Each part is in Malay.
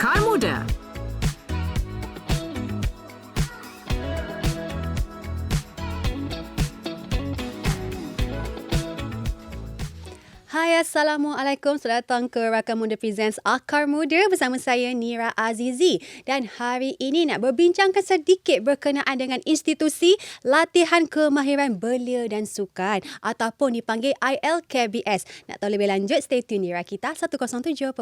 Akar Assalamualaikum Selamat datang ke Rakam Muda Presents Akar Muda bersama saya Nira Azizi dan hari ini nak berbincangkan sedikit berkenaan dengan institusi latihan kemahiran belia dan sukan ataupun dipanggil ILKBS. Nak tahu lebih lanjut stay tune Nira kita 107.9.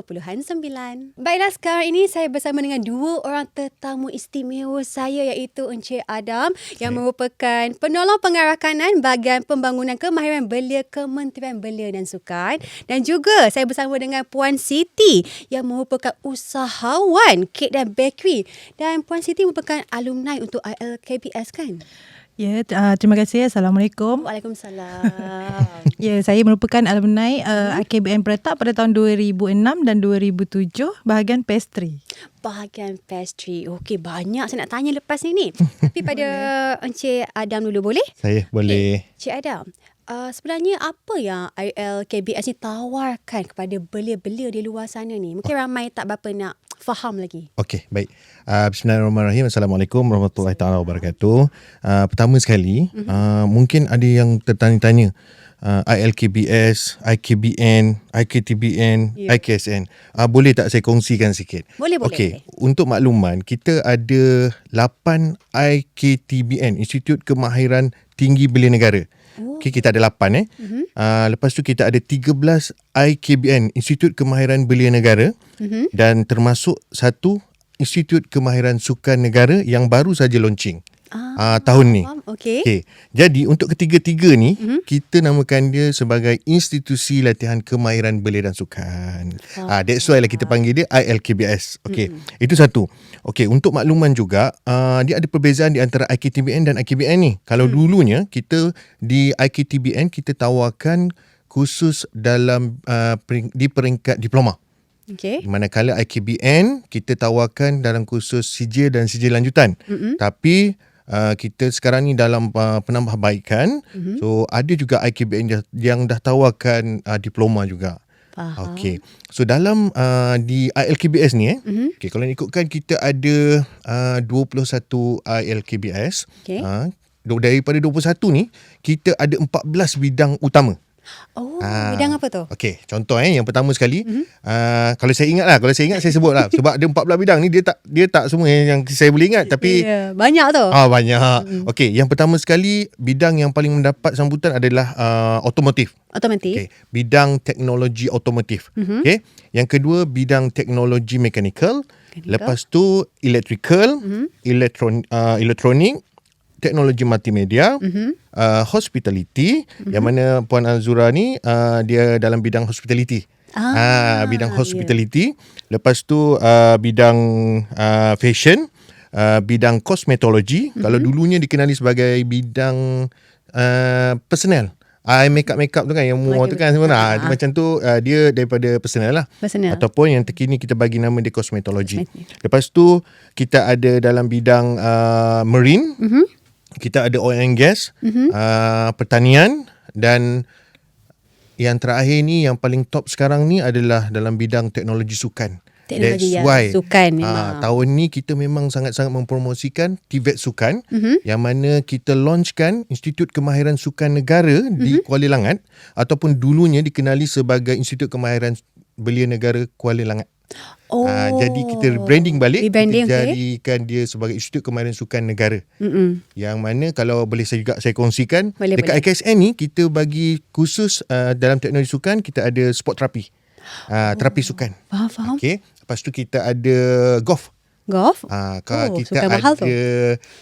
Baiklah sekarang ini saya bersama dengan dua orang tetamu istimewa saya iaitu Encik Adam yang merupakan penolong pengarah kanan bahagian pembangunan kemahiran belia Kementerian Belia dan Sukan dan juga saya bersama dengan Puan Siti yang merupakan usahawan kek dan bakery dan Puan Siti merupakan alumni untuk ILKBS kan? Ya, uh, terima kasih. Assalamualaikum. Waalaikumsalam. Ya, saya merupakan alumni uh, IKBN Peretak pada tahun 2006 dan 2007 bahagian pastry. Bahagian pastry. Okey, banyak saya nak tanya lepas ni ni. Tapi pada Encik Adam dulu boleh? Saya boleh. Okay. Cik Adam, uh, sebenarnya apa yang ILKBS ni tawarkan kepada belia-belia di luar sana ni? Mungkin ramai tak berapa nak faham lagi. Okey, baik. Uh, Bismillahirrahmanirrahim. Assalamualaikum warahmatullahi taala wabarakatuh. Uh, pertama sekali, mm-hmm. uh, mungkin ada yang tertanya-tanya uh, ILKBS, IKBN, IKTBN, Ya. IKSN. Uh, boleh tak saya kongsikan sikit? Boleh, boleh, Okey, untuk makluman, kita ada 8 IKTBN, Institut Kemahiran Tinggi Belia Negara. Oh. Okey, kita ada 8 eh. Mm-hmm. Uh, lepas tu kita ada 13 IKBN, Institut Kemahiran Belia Negara Mhm. dan termasuk satu Institut Kemahiran Sukan Negara yang baru saja launching Ah, uh, tahun ni. Okey. Okey. Jadi untuk ketiga-tiga ni Mhm. mm-hmm. kita namakan dia sebagai Institusi Latihan Kemahiran Belia dan Sukan. Ah uh, that's why lah kita panggil dia ILKBS. Okey. Mm-hmm. Itu satu. Okey, untuk makluman juga uh, dia ada perbezaan di antara IKTBN dan IKBN ni. Kalau mm. dulunya kita di IKTBN kita tawarkan khusus dalam uh, pering, di peringkat diploma. Okey. Manakala IKBN kita tawarkan dalam kursus sijil dan sijil lanjutan. Mm-hmm. Tapi uh, kita sekarang ni dalam uh, penambahbaikan. Mm-hmm. So ada juga IKBN yang, yang dah tawarkan uh, diploma juga. Faham. Okey. So dalam uh, di ILKBS ni eh. Mhm. Okey kalau ikutkan kita ada uh, 21 ILKBS. Okey. Uh, daripada 21 ni kita ada 14 bidang utama. Oh, Ah. bidang apa tu? Okey, contoh eh yang pertama sekali, Mhm. mm-hmm. uh, kalau saya ingat lah, kalau saya ingat saya sebut lah sebab ada 14 bidang ni dia tak dia tak semua yang saya boleh ingat tapi Ya, banyak tu. ah banyak. Mm-hmm. Okey, yang pertama sekali bidang yang paling mendapat sambutan adalah uh, otomotif. Otomatik. Okey, bidang teknologi otomotif. Mhm. Mm-hmm. Okey, yang kedua bidang teknologi mechanical, Mechanical. lepas tu electrical, mm-hmm. elektron uh, elektronik, teknologi multimedia, mm-hmm. uh, hospitality mm-hmm. yang mana Puan Azura ni uh, dia dalam bidang hospitality. Ah, Ah, bidang hospitality. Lepas tu uh, bidang uh, fashion, uh, bidang kosmetologi. Mm-hmm. Kalau dulunya dikenali sebagai bidang uh, personal. I make up make up tu kan yang muar tu kan semua. Ah. Ah, macam tu uh, dia daripada personal lah. Personal. Ataupun yang terkini kita bagi nama dia kosmetologi. Lepas tu kita ada dalam bidang uh, marine. Mhm. Kita ada oil and gas, Mhm. uh, pertanian dan yang terakhir ni yang paling top sekarang ni adalah dalam bidang teknologi sukan. Teknologi That's ya, why sukan ah, memang. tahun ni kita memang sangat-sangat mempromosikan TVET Sukan Mhm. yang mana kita launchkan Institut Kemahiran Sukan Negara di Mhm. Kuala Langat ataupun dulunya dikenali sebagai Institut Kemahiran Belia Negara Kuala Langat. Oh. Ah, jadi kita branding balik Rebranding, kita jadikan dia sebagai Institut Kemahiran Sukan Negara. Mm-mm. Yang mana kalau boleh saya juga saya kongsikan Boleh, dekat boleh. IKSN ni kita bagi khusus uh, dalam teknologi sukan kita ada sport terapi. Uh, terapi sukan. Faham, faham. Okey. Lepas tu kita ada golf. Golf? Ah, Oh, oh, kita sukan ada tu.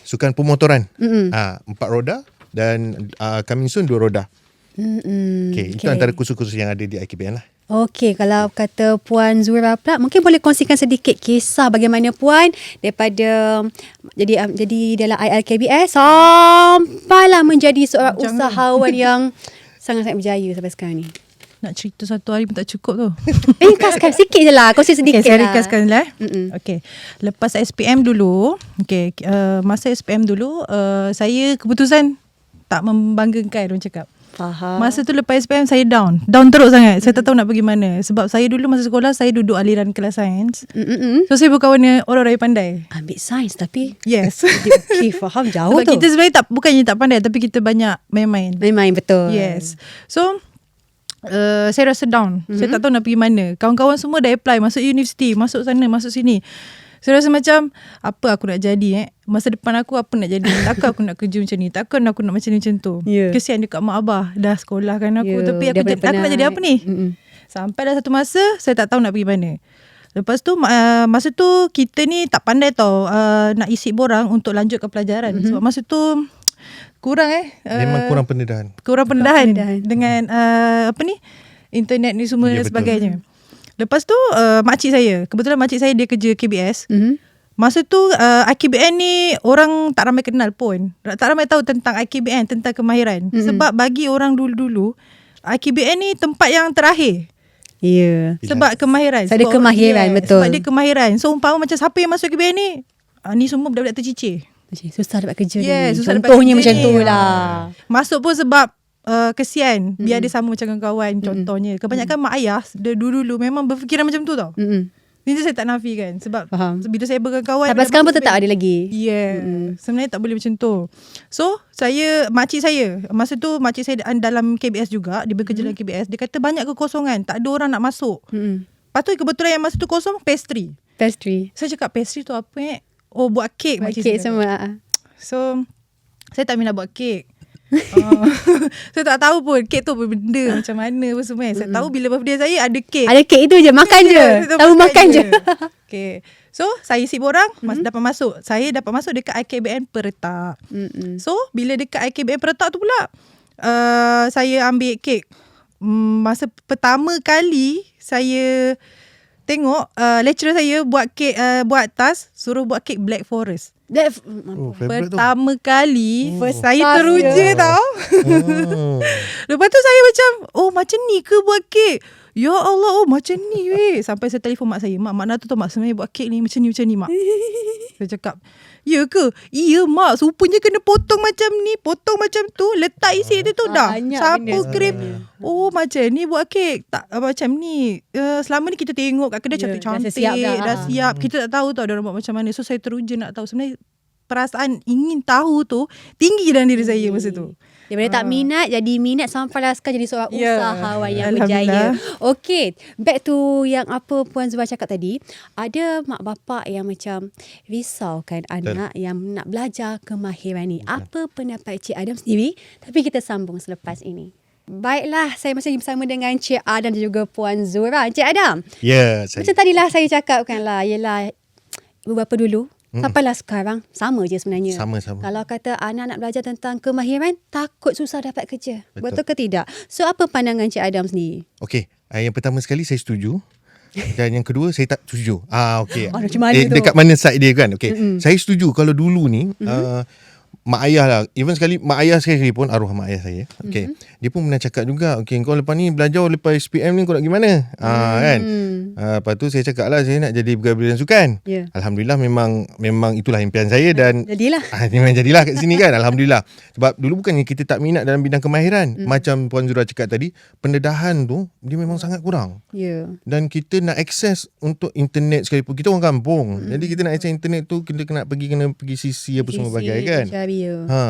sukan pemotoran. Ah, empat roda dan uh, coming soon dua roda. Mm-mm. Okey, itu antara kursus-kursus yang ada di IKBN lah. Okey, kalau kata Puan Zura pula, mungkin boleh kongsikan sedikit kisah bagaimana Puan daripada jadi um, jadi dalam ILKBS sampailah menjadi seorang Jangan. usahawan yang sangat-sangat berjaya sampai sekarang ni. Nak cerita satu hari pun tak cukup tu. Ringkaskan sikit je lah, kongsi sedikit Okay, saya lah. ringkaskan lah. Mm-mm. Okay. Lepas SPM dulu, okay, uh, masa SPM dulu, uh, saya keputusan tak membanggakan orang cakap. Faham. Masa tu lepas SPM saya down. Down teruk sangat. Saya tak tahu nak pergi mana. Sebab saya dulu masa sekolah saya duduk aliran kelas sains. Mm-mm. So saya berkawan dengan orang-orang yang pandai. Ambil sains tapi Yes. okay, faham jauh Sebab tu. kita sebenarnya tak bukannya tak pandai tapi kita banyak main-main. Main-main betul. Yes. So uh, saya rasa down. Mm-hmm. Saya tak tahu nak pergi mana. Kawan-kawan semua dah apply masuk universiti, masuk sana, masuk sini. Saya rasa macam apa aku nak jadi eh? Masa depan aku apa nak jadi? Takkan aku nak kerja macam ni? Takkan aku nak macam ni macam tu? Ya. Kesian dekat mak abah dah sekolahkan aku Ya, tapi aku, jadi, aku nak jadi apa ni? Mm-mm. Sampai dah satu masa saya tak tahu nak pergi mana. Lepas tu uh, masa tu kita ni tak pandai tau uh, nak isi borang untuk lanjut ke pelajaran. Mm-hmm. Sebab masa tu kurang eh. Uh, Memang kurang pendedahan. kurang pendedahan pendedahan. dengan uh, apa ni internet ni semua Ya, dan betul. Lepas tu uh, makcik saya, kebetulan makcik saya dia kerja KBS. Mhm. Masa tu uh, IKBN ni orang tak ramai kenal pun. Tak ramai tahu tentang IKBN, tentang kemahiran. Mm-mm. Sebab bagi orang dulu-dulu IKBN ni tempat yang terakhir. Ya. Bila- Sebab kemahiran. Sebab dia kemahiran, betul. Sebab dia kemahiran. So umpama macam siapa yang masuk IKBN ni, uh, ni semua budak-budak tercicir. Macam susah dapat kerja Yeah, ni. susah dapat Contohnya kerja macam ni. tu Ah. lah. Masuk pun sebab uh, kesian biar dia sama macam kawan-kawan contohnya. Kebanyakan mak ayah dia dulu-dulu memang berfikiran macam tu tau. Mm-mm. Ini saya tak nafikan sebab Faham. bila saya berkawan Sampai sekarang pun tetap ada lagi. Yeah. Sebenarnya tak boleh macam tu. So, saya makcik saya, masa tu makcik saya dalam KBS juga, dia bekerja dalam KBS, dia kata banyak kekosongan, tak ada orang nak masuk. Mm-mm. Lepas tu kebetulan yang masa tu kosong pastry. Pastry. Saya cakap pastry tu apa eh? Oh, buat kek Buat makcik kek saya. semua. ah. So saya tak minat buat kek. Uh, saya tak tahu pun kek tu apa benda macam mana apa semua. Saya tahu bila birthday saya ada kek. Ada kek itu je. Makan je. Kita Tahu makan je. okay. So saya isi borang mas dapat masuk. Saya dapat masuk dekat IKBN Peretak. Mm-mm. So bila dekat IKBN Peretak tu pula uh, saya ambil kek. Mm, masa pertama kali saya tengok uh, lecturer saya buat kek uh, buat tas suruh buat kek Black Forest. That, Oh, favourite tu. Pertama kali First saya teruja je. tau. Oh. Lepas tu saya macam oh macam ni ke buat kek? Ya Allah oh macam ni weh. Sampai saya telefon mak saya. Mak mak tu tahu mak sebenarnya buat kek ni macam ni macam ni mak. saya cakap Ya ke? Iya mak. Supanya kena potong macam ni. Potong macam tu. Letak isi dia tu dah. Banyak Sapu krim. Oh macam ni buat kek. Tak uh, Macam ni. Uh, Selama ni kita tengok kat kedai Ya, dah cantik-cantik. siap dah. dah siap. Kita tak tahu tau Dia buat macam mana. So saya teruja nak tahu. Sebenarnya Perasaan ingin tahu tu Tinggi dalam diri saya masa tu Daripada tak minat jadi minat sampailah sekarang jadi seorang Ya. usahawan yang berjaya. Okey, back to yang apa Puan Zubah cakap tadi, ada mak bapak yang macam risau kan anak yang nak belajar kemahiran ni. Apa pendapat Cik Adam sendiri? Tapi kita sambung selepas ini. Baiklah, saya masih bersama dengan Cik Adam dan juga Puan Zura. Cik Adam, Ya, saya. macam tadilah saya cakapkan lah, ialah ibu bapa dulu, sampailah sekarang, sama je sebenarnya. Sama-sama. Kalau kata anak nak belajar tentang kemahiran, takut susah dapat kerja. Betul, Betul. Ke tidak? So, apa pandangan Cik Adam sendiri? Okey, uh, yang pertama sekali saya setuju. Dan yang kedua saya tak setuju. Ah okey. Oh, macam mana eh, tu? Dekat mana side dia kan? Okey. Mm-hmm. Saya setuju kalau dulu ni mm-hmm. uh, mak ayah lah. Even sekali mak ayah sekali pun arwah mak ayah saya. Okey. Mm-hmm. Dia pun pernah cakap juga, okey kau lepas ni belajar lepas SPM ni kau nak gimana? Ah kan. Hmm. Uh, lepas tu saya cakap lah saya nak jadi pegawai belian sukan. Ya. Alhamdulillah memang memang itulah impian saya dan Jadilah. Ah, memang jadilah kat sini kan Alhamdulillah Sebab dulu bukannya kita tak minat dalam bidang kemahiran mm. Macam Puan Zura cakap tadi Pendedahan tu Dia memang sangat kurang Ya. dan kita nak akses untuk internet sekalipun kita orang kampung mm. jadi kita nak akses internet tu kita kena pergi kena pergi CC apa semua bagai kan Cari ya. ha.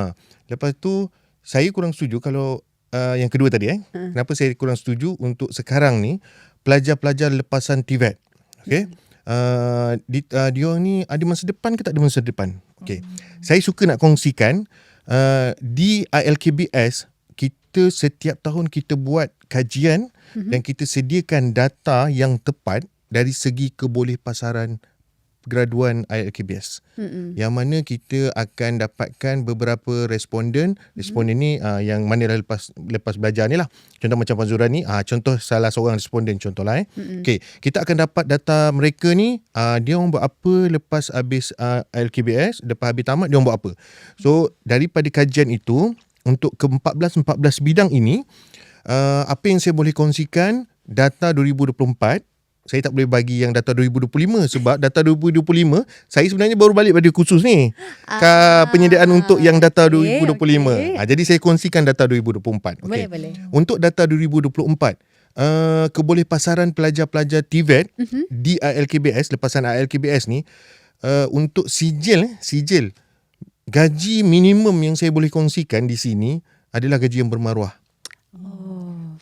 Lepas tu saya kurang setuju kalau uh, yang kedua tadi eh. Ha. kenapa saya kurang setuju untuk sekarang ni pelajar-pelajar lepasan TVET okey? Uh, di, uh, dia ni ada masa depan ke tak ada masa depan? Okey. Saya suka nak kongsikan uh, di ILKBS kita setiap tahun kita buat kajian mm-hmm. dan kita sediakan data yang tepat dari segi kebolehpasaran graduan ILKBS. Mm-mm. Yang mana kita akan dapatkan beberapa responden. Responden ni uh, yang mana dah lepas lepas belajar ni lah. Contoh macam Puan Zura ni, uh, contoh salah seorang responden contohlah eh. Mm-mm. Okay, kita akan dapat data mereka ni, uh, dia orang buat apa lepas habis uh, ILKBS, lepas habis tamat dia orang buat apa. So, daripada kajian itu, untuk ke-14-14 bidang ini, uh, apa yang saya boleh kongsikan, data 2024, saya tak boleh bagi yang data 2025 sebab data 2025 saya sebenarnya baru balik pada kursus ni. Ka penyediaan untuk yang data okey, 2025. okey. Ah, jadi saya kongsikan data 2024. Okey. Boleh, boleh. Untuk data 2024, uh, keboleh pasaran pelajar-pelajar TVET Mhm. di ILKBS, lepasan ILKBS ni, uh, untuk sijil, eh, sijil, gaji minimum yang saya boleh kongsikan di sini adalah gaji yang bermaruah.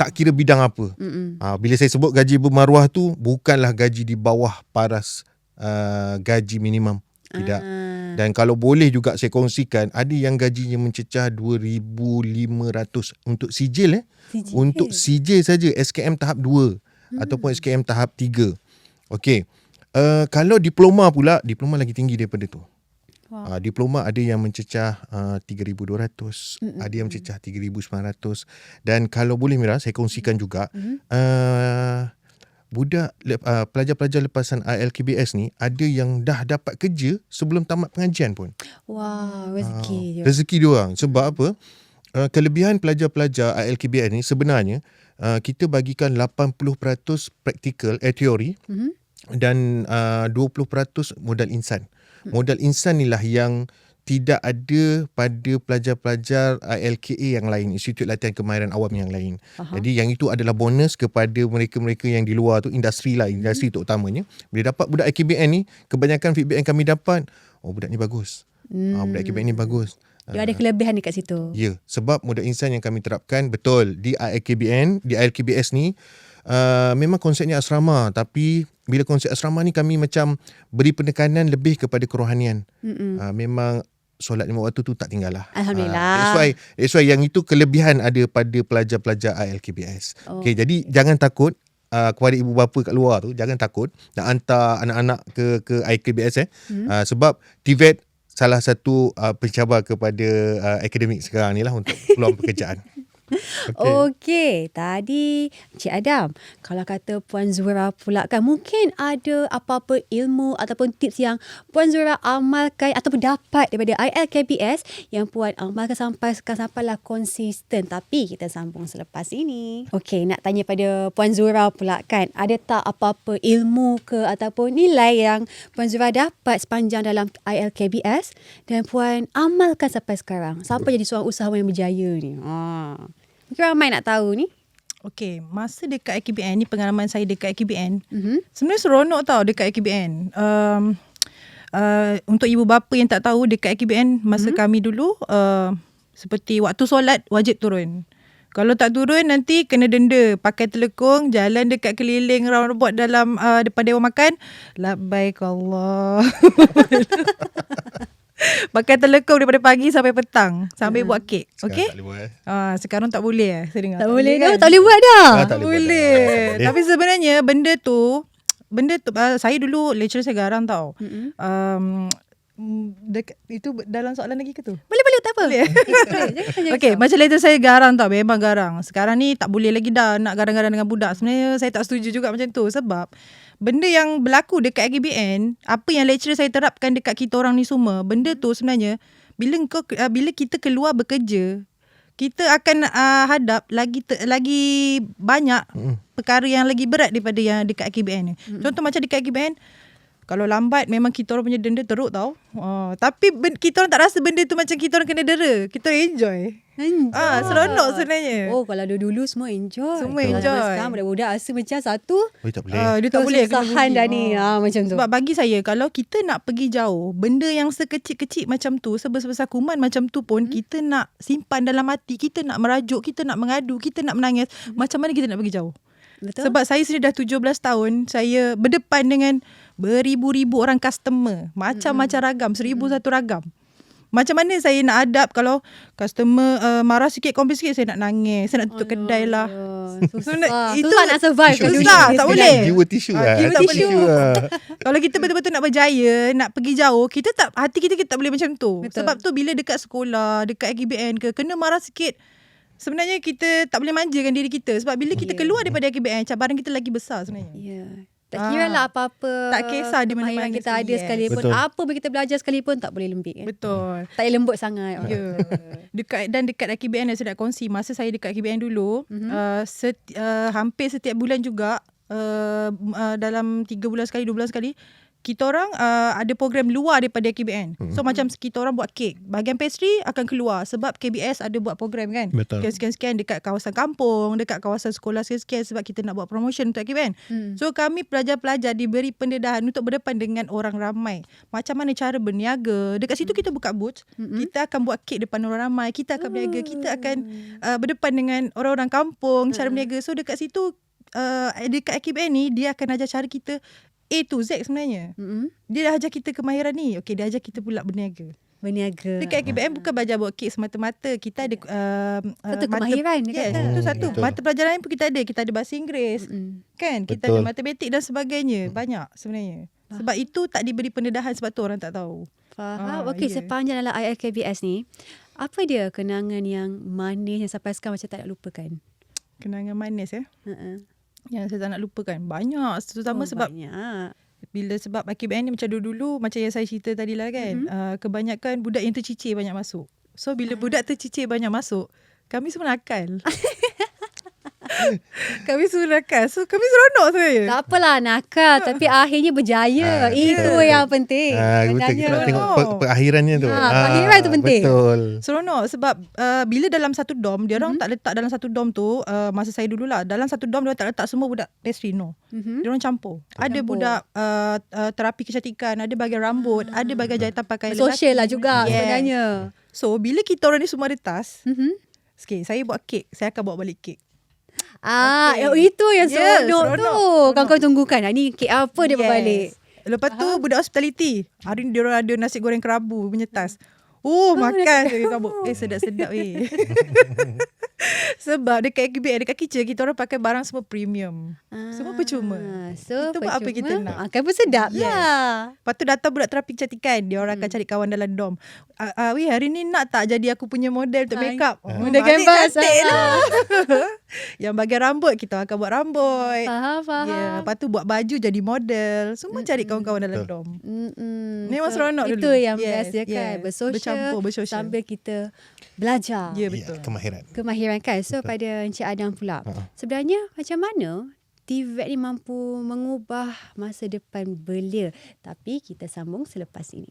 Tak kira bidang apa. Mm-mm. Uh, bila saya sebut gaji bermaruah tu, bukanlah gaji di bawah paras uh, gaji minimum. Tidak. Ah. Dan kalau boleh juga saya kongsikan, ada yang gajinya mencecah 2,500 untuk sijil eh. Sijil. Untuk sijil saja SKM tahap 2 hmm. ataupun SKM tahap 3. Okey. Uh, kalau diploma pula, diploma lagi tinggi daripada tu. Wah. Uh, diploma ada yang mencecah uh, 3,200, mm ada yang mencecah 3,900 dan kalau boleh Mira saya kongsikan juga Mhm. uh, budak uh, pelajar-pelajar lepasan ILKBS ni ada yang dah dapat kerja sebelum tamat pengajian pun. Wah, rezeki Ah, dia. Rezeki dia orang. Sebab apa? Uh, kelebihan pelajar-pelajar ILKBS ni sebenarnya uh, kita bagikan 80% praktikal eh teori Mhm. dan uh, 20% modal insan. Modal insan inilah yang tidak ada pada pelajar-pelajar ILKA yang lain, Institut Latihan Kemahiran Awam yang lain. Faham. Jadi yang itu adalah bonus kepada mereka-mereka yang di luar tu, industri lah, industri tu utamanya. Bila dapat budak IKBN ni, kebanyakan feedback yang kami dapat, oh budak ni bagus. Hmm. Uh, budak IKBN ni bagus. Dia ada kelebihan dekat situ. Ya, sebab modal insan yang kami terapkan betul di ILKBN, di ILKBS ni uh, memang konsepnya asrama tapi bila konsep asrama ni kami macam beri penekanan lebih kepada kerohanian. Uh, memang solat lima waktu tu tak tinggal lah. Alhamdulillah. Ah, that's why that's why yang itu kelebihan ada pada pelajar-pelajar ILKBS. Oh. Okay, jadi jangan takut uh, kepada ibu bapa kat luar tu jangan takut nak hantar anak-anak ke ke IKBS eh. Hmm. Uh, sebab TVET salah satu uh, pencabar kepada uh, akademik sekarang ni lah untuk peluang pekerjaan. Okey. Okay, tadi Cik Adam, kalau kata Puan Zura pula kan mungkin ada apa-apa ilmu ataupun tips yang Puan Zura amalkan ataupun dapat daripada ILKBS yang Puan amalkan sampai sampailah konsisten. Tapi kita sambung selepas ini. Okey, nak tanya pada Puan Zura pula kan, ada tak apa-apa ilmu ke ataupun nilai yang Puan Zura dapat sepanjang dalam ILKBS dan Puan amalkan sampai sekarang sampai jadi seorang usahawan yang berjaya ni. Ha. Mungkin ramai nak tahu ni. Okey, masa dekat IKBN ni pengalaman saya dekat IKBN. Mm-hmm. Sebenarnya seronok tau dekat IKBN. Um, uh, untuk ibu bapa yang tak tahu dekat IKBN masa hmm. kami dulu uh, seperti waktu solat wajib turun. Kalau tak turun nanti kena denda pakai telekung jalan dekat keliling roundabout dalam uh, depan dewan makan labbaik Allah. pakai telekung daripada pagi sampai petang sampai Hmm. buat kek. Sekarang Okey? Tak boleh buat. eh. Ah sekarang tak boleh eh saya dengar. Tak boleh kan? dah. Tak boleh buat dah. Ah, tak boleh. buat Boleh. dah. Tapi sebenarnya benda tu benda tu uh, saya dulu lecturer saya garang tau. Mm-mm. Um dekat, itu dalam soalan lagi ke tu? Boleh boleh tak apa. Boleh. Okey, risau. macam lecturer saya garang tau, memang garang. Sekarang ni tak boleh lagi dah nak garang-garang dengan budak. Sebenarnya saya tak setuju juga macam tu sebab benda yang berlaku dekat AGBN, apa yang lecturer saya terapkan dekat kita orang ni semua, benda tu sebenarnya bila kau uh, bila kita keluar bekerja, kita akan uh, hadap lagi te, lagi banyak Mm. perkara yang lagi berat daripada yang dekat AKBN ni. Mm-hmm. Contoh macam dekat AKBN, kalau lambat memang kita orang punya denda teruk tau. Uh, tapi ben, kita orang tak rasa benda tu macam kita orang kena dera. Kita orang enjoy. Enjoy. Ah, seronok sebenarnya. Oh, kalau dulu-dulu semua enjoy. Semua Kalau enjoy. Sekarang budak-budak rasa macam satu. Oh, tak boleh. Ah, dia tak boleh Kesusahan dah ni. Ah. Ah, macam tu. Sebab bagi saya kalau kita nak pergi jauh, benda yang sekecil-kecil macam tu, sebesar-besar kuman macam tu pun hmm. kita nak simpan dalam hati, kita nak merajuk, kita nak mengadu, kita nak menangis, hmm. macam mana kita nak pergi jauh? Betul? Sebab saya sendiri dah 17 tahun, saya berdepan dengan beribu-ribu orang customer, macam-macam ragam, seribu satu ragam. Macam mana saya nak adap kalau customer uh, marah sikit, komplain sikit, saya nak nangis, saya nak tutup kedai lah. Susah. Sebenarnya Susah itu- nak survive Susah, ni tak boleh. Jiwa tisu Ah, lah. jiwa Jiwa tisu. lah. Kalau kita betul-betul nak berjaya, nak pergi jauh, kita tak hati kita kita tak boleh macam tu. Betul. Sebab tu bila dekat sekolah, dekat AKBN ke, kena marah sikit. Sebenarnya kita tak boleh manjakan diri kita sebab bila kita Ya. keluar daripada AKBN, cabaran kita lagi besar sebenarnya. Ya. Tak kira lah apa-apa Tak kisah di mana-mana kita sekali, ada yes. sekalipun Betul. Apa pun kita belajar sekalipun Tak boleh lembik kan? Betul. Tak boleh lembut sangat Ya. Dekat dan dekat AKBN yang saya nak kongsi masa saya dekat AKBN dulu, Mhm. uh, set, uh, hampir setiap bulan juga uh, uh, dalam 3 bulan sekali, 2 bulan sekali kita orang uh, ada program luar daripada KBN. Hmm. So macam kita orang buat kek. Bahagian pastry akan keluar sebab KBS ada buat program kan. Betul. Sekian-sekian dekat kawasan kampung, dekat kawasan sekolah sekian-sekian sebab kita nak buat promotion untuk KBN. Hmm. So kami pelajar-pelajar diberi pendedahan untuk berdepan dengan orang ramai. Macam mana cara berniaga. Dekat situ kita buka booth. Mm-mm. Kita akan buat kek depan orang ramai. Kita akan berniaga. Kita akan Hmm. uh, berdepan dengan orang-orang kampung. Cara Mm-mm. berniaga. So dekat situ uh, dekat KBN ni dia akan ajar cara kita A to Z sebenarnya. Mm-mm. Dia dah ajar kita kemahiran ni. Okey, dia ajar kita pula berniaga. Berniaga. Dekat KBN bukan belajar buat kek semata-mata. Kita ada uh, Satu kemahiran dia Yes, kata. itu Hmm, satu. betul. Mata pelajaran lain pun kita ada. Kita ada bahasa Inggeris. Mm-mm. Kan? Kita Betul. ada matematik dan sebagainya. Banyak sebenarnya. Sebab itu tak diberi pendedahan sebab tu orang tak tahu. Faham. Ah, Okey, ya. sepanjang dalam ILKBS ni, apa dia kenangan yang manis yang sampai sekarang macam tak nak lupakan? Kenangan manis ya. Uh-uh. Yang saya tak nak lupakan. Banyak. Terutama Oh, sebab banyak. bila sebab AKBN ni macam dulu-dulu macam yang saya cerita tadi lah kan. Mm-hmm. Uh, kebanyakan budak yang tercicir banyak masuk. So bila budak tercicir banyak masuk, kami semua nakal. kami semua nakal. So kami seronok sebenarnya. Tak apalah nakal tapi akhirnya berjaya. Ah, Itu betul. yang penting. Ah, betul kita nak tengok per, perakhirannya tu. Ah, perakhiran tu penting. Betul. Seronok sebab uh, bila dalam satu dom, dia orang mm-hmm. tak letak dalam satu dom tu, uh, masa saya dululah, dalam satu dom dia orang tak letak semua budak pastry, no. Mhm. Dia orang campur. Ada Campur. budak uh, uh, terapi kecantikan, ada bagian rambut, ada bagian jahitan pakaian Sosial lah lelaki. juga Yes. sebenarnya. So, bila kita orang ni semua ada tas, Mhm. Okay, saya buat kek. Saya akan bawa balik kek. Ah, okay. itu yang Yeah, seronok tu. seronok. Kau kau tunggukan. Ah, Ni kek apa dia berbalik? Lepas tu budak hospitality. Hari ni dia orang ada nasi goreng kerabu punya tas. Oh, makan saya sambut. Eh, sedap-sedap weh. Sebab dekat KBN, dekat kitchen, kita orang pakai barang semua premium. Semua percuma. Ah, So, Itu buat apa percuma, kita nak. Akan pun sedap Yes. lah. Lepas tu datang budak terapi kecantikan. Dia orang akan cari kawan dalam dom. Ah, uh, weh, hari ni nak tak jadi aku punya model untuk Hai. make up? Model balik canvas, cantik ah. lah. Yang bagian rambut, kita akan buat rambut. Faham, faham. Ya, yeah, lepas tu buat baju jadi model. Semua cari kawan-kawan dalam dom. Mm-mm. Memang So, seronok Itu dulu. yang Yes, best kan. yes. Bercampur, bersosial. sambil kita belajar. Ya, yeah, Ya, betul. kemahiran. Kemahiran kan. So pada Encik Adam pula. Ha. Sebenarnya macam mana TVET ni mampu mengubah masa depan belia. Tapi kita sambung selepas ini.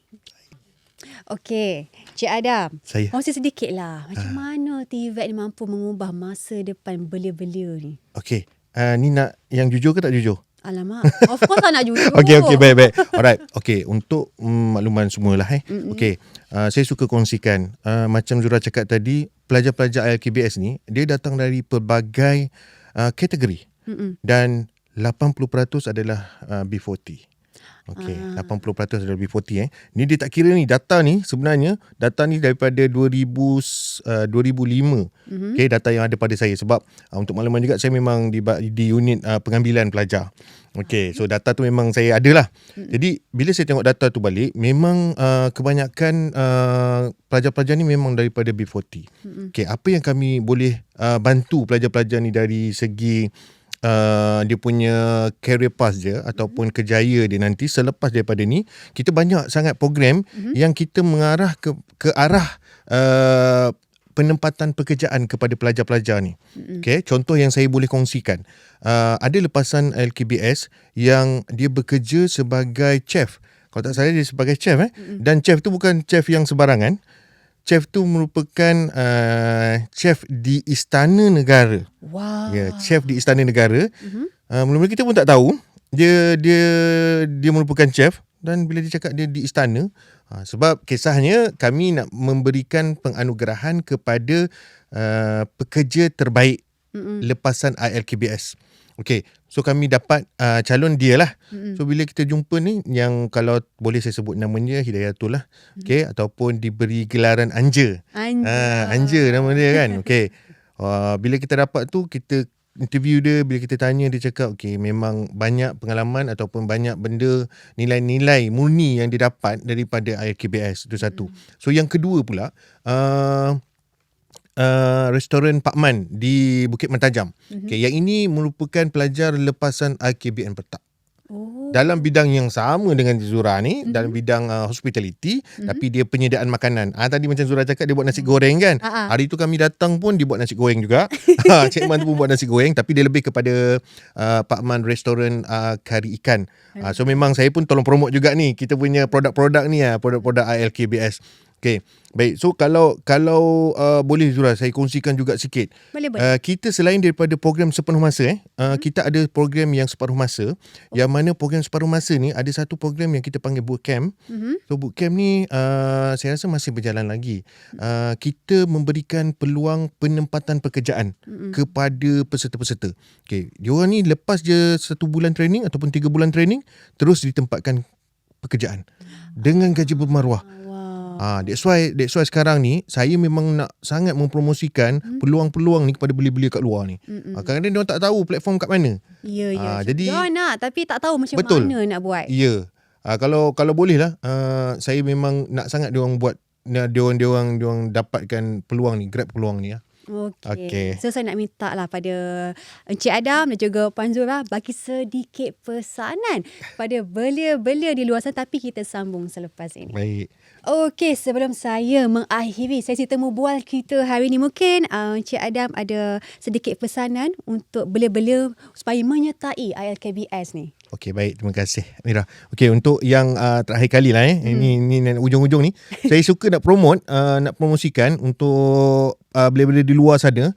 Okey, Cik Adam. Saya. Kongsi sedikit lah. Macam mana TVET ni mampu mengubah masa depan belia-belia ni? Okey. Uh, ni nak yang jujur ke tak jujur? Alamak. Of course tak nak jujur. Okey okey baik baik. Alright. Okey untuk mm, makluman semualah eh. Okey. Uh, saya suka kongsikan uh, macam Zura cakap tadi pelajar-pelajar ILKBS ni dia datang dari pelbagai uh, kategori Mm-mm. dan 80% adalah uh, B40. Okey, ah. 80% adalah B40 eh. Ni dia tak kira ni data ni sebenarnya data ni daripada 2000 uh, 2005. Mm-hmm. Okey, data yang ada pada saya sebab uh, untuk makluman juga saya memang di di unit uh, pengambilan pelajar. Okey, so data tu memang saya ada lah. Mm-hmm. Jadi bila saya tengok data tu balik, memang uh, kebanyakan uh, pelajar-pelajar ni memang daripada B40. Mm-hmm. Okey, apa yang kami boleh uh, bantu pelajar-pelajar ni dari segi uh, dia punya career path dia ataupun kejaya dia nanti selepas daripada ni kita banyak sangat program mm-hmm. yang kita mengarah ke ke arah uh, penempatan pekerjaan kepada pelajar-pelajar ni. Mm-hmm. Okay, contoh yang saya boleh kongsikan. Uh, ada lepasan LKBS yang dia bekerja sebagai chef. Kalau tak salah dia sebagai chef eh. Mm-hmm. Dan chef tu bukan chef yang sembarangan. Chef tu merupakan uh, chef di Istana Negara. Wow. Ya, chef di Istana Negara. Uh-huh. Uh, mula-mula kita pun tak tahu dia dia dia merupakan chef dan bila dia cakap dia di istana uh, sebab kisahnya kami nak memberikan penganugerahan kepada uh, pekerja terbaik Mm-mm. lepasan ILKBS. Okey, so kami dapat uh, calon dia lah. Mm-mm. So bila kita jumpa ni yang kalau boleh saya sebut namanya Hidayatul lah. Okey, ataupun diberi gelaran Anja. Anja. Ah, Anja nama dia kan. Okey. Uh, bila kita dapat tu kita interview dia bila kita tanya dia cakap okey memang banyak pengalaman ataupun banyak benda nilai-nilai murni yang dia dapat daripada IKBS itu satu. So yang kedua pula uh, uh, restoran Pak Man di Bukit Mentajam. Mm-hmm. Okay, yang ini merupakan pelajar lepasan IKBN Petak. Oh. dalam bidang yang sama dengan Zura ni, dalam bidang uh, hospitality, tapi dia penyediaan makanan. Ah tadi macam Zura cakap dia buat nasi goreng kan. Ah, ah. Hari tu kami datang pun dia buat nasi goreng juga. Ha, Cik Man tu pun buat nasi goreng tapi dia lebih kepada uh, Pak Man restoran uh, kari ikan. Uh, so memang saya pun tolong promote juga ni kita punya produk-produk ni ah, produk-produk ILKBS. Okay, baik. So kalau kalau uh, boleh Zura saya kongsikan juga sikit. Boleh, boleh. Uh, kita selain daripada program sepenuh masa eh, uh, kita ada program yang separuh masa. Yang mana program separuh masa ni ada satu program yang kita panggil bootcamp. Mhm. So bootcamp ni uh, saya rasa masih berjalan lagi. Uh, kita memberikan peluang penempatan pekerjaan Mm-mm. kepada peserta-peserta. Okay, diorang ni lepas je satu bulan training ataupun tiga bulan training terus ditempatkan pekerjaan dengan gaji bermaruah. Ah, that's why that's why sekarang ni saya memang nak sangat mempromosikan Hmm. peluang-peluang ni kepada belia-belia kat luar ni. Ah, kadang-kadang dia tak tahu platform kat mana. Ya, ya. Ah, jadi- Dia nak tapi tak tahu macam Betul. mana nak buat. Ya. Ah, kalau kalau boleh lah uh, saya memang nak sangat dia orang buat dia orang dia orang dia orang dapatkan peluang ni, grab peluang ni ya. Okey. Okey. So saya nak minta lah pada Encik Adam dan juga Puan Zura bagi sedikit pesanan kepada belia-belia di luar sana tapi kita sambung selepas ini. Baik. Okey, sebelum saya mengakhiri sesi temu bual kita hari ini mungkin uh, Encik Adam ada sedikit pesanan untuk belia-belia supaya menyertai ILKBS ni. Okey baik terima kasih Mira. Okey untuk yang uh, terakhir kali lah eh hmm. ini ini nak ujung-ujung ni saya suka nak promote uh, nak promosikan untuk uh, belia-belia di luar sana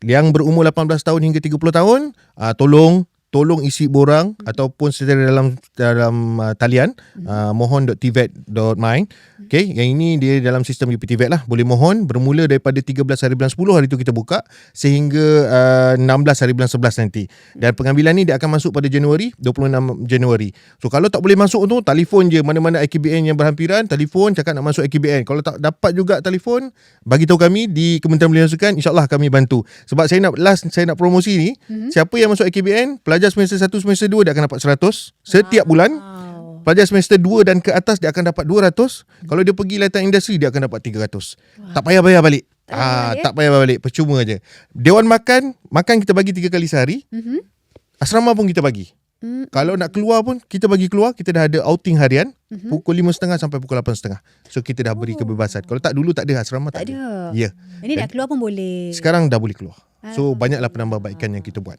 yang berumur 18 tahun hingga 30 tahun uh, tolong tolong isi borang hmm. ataupun secara dalam dalam uh, talian hmm. uh, mohon.tvet.my okey yang ini dia dalam sistem UPTVET lah boleh mohon bermula daripada 13 hari bulan 10 hari tu kita buka sehingga uh, 16 hari bulan 11 nanti dan pengambilan ni dia akan masuk pada Januari 26 Januari so kalau tak boleh masuk tu telefon je mana-mana IKBN yang berhampiran telefon cakap nak masuk IKBN kalau tak dapat juga telefon bagi tahu kami di Kementerian Belia Sukan insyaallah kami bantu sebab saya nak last saya nak promosi ni mm-hmm. siapa yang masuk IKBN pelajar semester 1 semester 2 dia akan dapat 100 setiap bulan Wow. Pelajar semester 2 dan ke atas dia akan dapat 200. Kalau dia pergi latihan industri dia akan dapat 300. Tak payah bayar balik. Tak payah Ah, tak payah bayar balik, percuma je. Dewan makan, makan kita bagi 3 kali sehari. Mhm. Asrama pun kita bagi. Mm. Kalau nak keluar pun kita bagi keluar, kita dah ada outing harian Mhm. pukul 5.30 sampai pukul 8.30. So kita dah beri kebebasan. Kalau tak dulu tak ada asrama Tak tak, ada. Ya. Ini nak keluar pun boleh. Sekarang dah boleh keluar. So banyaklah penambahbaikan yang kita buat.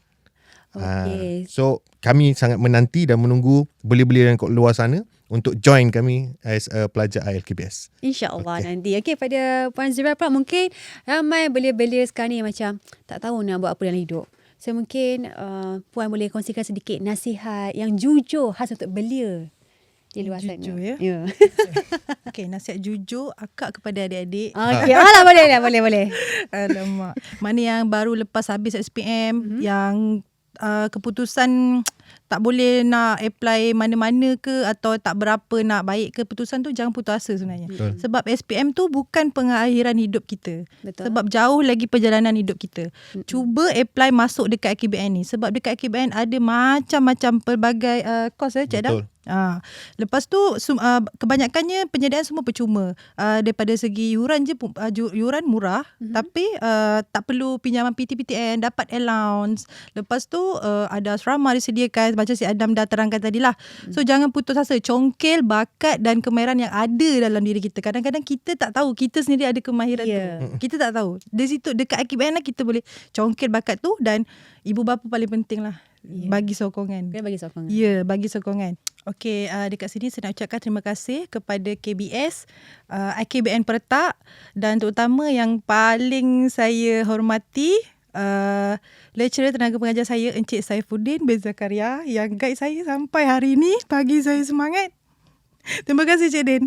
Ah, Okey. so kami sangat menanti dan menunggu belia-belia yang kat luar sana untuk join kami as a pelajar ILKBS. InsyaAllah okay. nanti. Okey, pada Puan Zira pula mungkin ramai belia-belia sekarang ni macam tak tahu nak buat apa dalam hidup. So mungkin uh, Puan boleh kongsikan sedikit nasihat yang jujur khas untuk belia di luar sana. Jujur, ya? Ya. Okey, nasihat jujur akak kepada adik-adik. Okey, alah boleh lah, boleh, boleh. Alamak. Mana yang baru lepas habis SPM Mhm. mm-hmm. yang uh, keputusan tak boleh nak apply mana-mana ke atau tak berapa nak baik keputusan tu jangan putus asa sebenarnya. Betul. Sebab SPM tu bukan pengakhiran hidup kita. Betul. Sebab jauh lagi perjalanan hidup kita. Mm-mm. Cuba apply masuk dekat AKBN ni sebab dekat AKBN ada macam-macam pelbagai uh, course eh Cik. Betul. Ha. Lepas tu sum, uh, kebanyakannya penyediaan semua percuma. Uh, daripada segi yuran je uh, yuran murah Mhm. mm-hmm. tapi uh, tak perlu pinjaman PTPTN, dapat allowance. Lepas tu uh, ada asrama disediakan macam si Adam dah terangkan tadi lah. Mhm. So jangan putus asa, congkel bakat dan kemahiran yang ada dalam diri kita. Kadang-kadang kita tak tahu kita sendiri ada kemahiran Ya. tu. Kita tak tahu. Di situ dekat AKBN lah kita boleh congkel bakat tu dan ibu bapa paling penting lah Ya. bagi sokongan. Kena bagi sokongan. Ya, bagi sokongan. Okey, uh, dekat sini saya nak ucapkan terima kasih kepada KBS, uh, IKBN Pertak dan terutama yang paling saya hormati uh, lecturer tenaga pengajar saya Encik Saifuddin bin Zakaria yang guide saya sampai hari ini bagi saya semangat. Terima kasih Cik Din.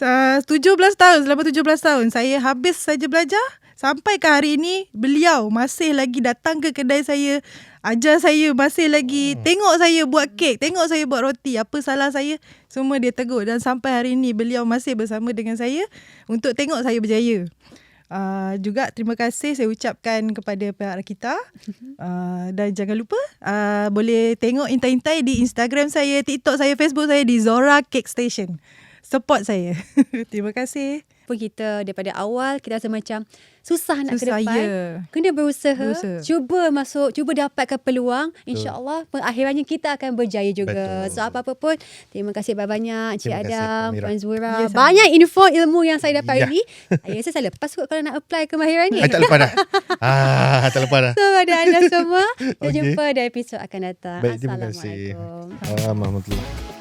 Uh, 17 tahun, selama 17 tahun saya habis saja belajar sampai ke hari ini beliau masih lagi datang ke kedai saya ajar saya masih lagi. Tengok saya buat kek, tengok saya buat roti, apa salah saya, semua dia tegur. Dan sampai hari ini beliau masih bersama dengan saya untuk tengok saya berjaya. Uh, juga terima kasih saya ucapkan kepada pihak kita. Uh, dan jangan lupa uh, boleh tengok intai-intai di Instagram saya, TikTok saya, Facebook saya di Zora Cake Station. Support saya. Terima kasih. Pun kita daripada awal kita rasa macam susah nak ke Susah, depan. ya. Kena berusaha, Berusaha. Cuba masuk, cuba dapatkan peluang. InsyaAllah pengakhirannya kita akan berjaya juga. Betul. So apa-apa pun, terima kasih banyak-banyak Cik Terima kasih, Adam. Puan Zura. Ya, sama. Banyak info ilmu yang saya dapat Ya. hari ni. Saya rasa saya lepas kot kalau nak apply kemahiran ni. Ah, tak lepas dah. ah, tak lepas dah. So pada anda semua, kita Okey. jumpa di episod akan datang. Baik, terima kasih. Assalamualaikum.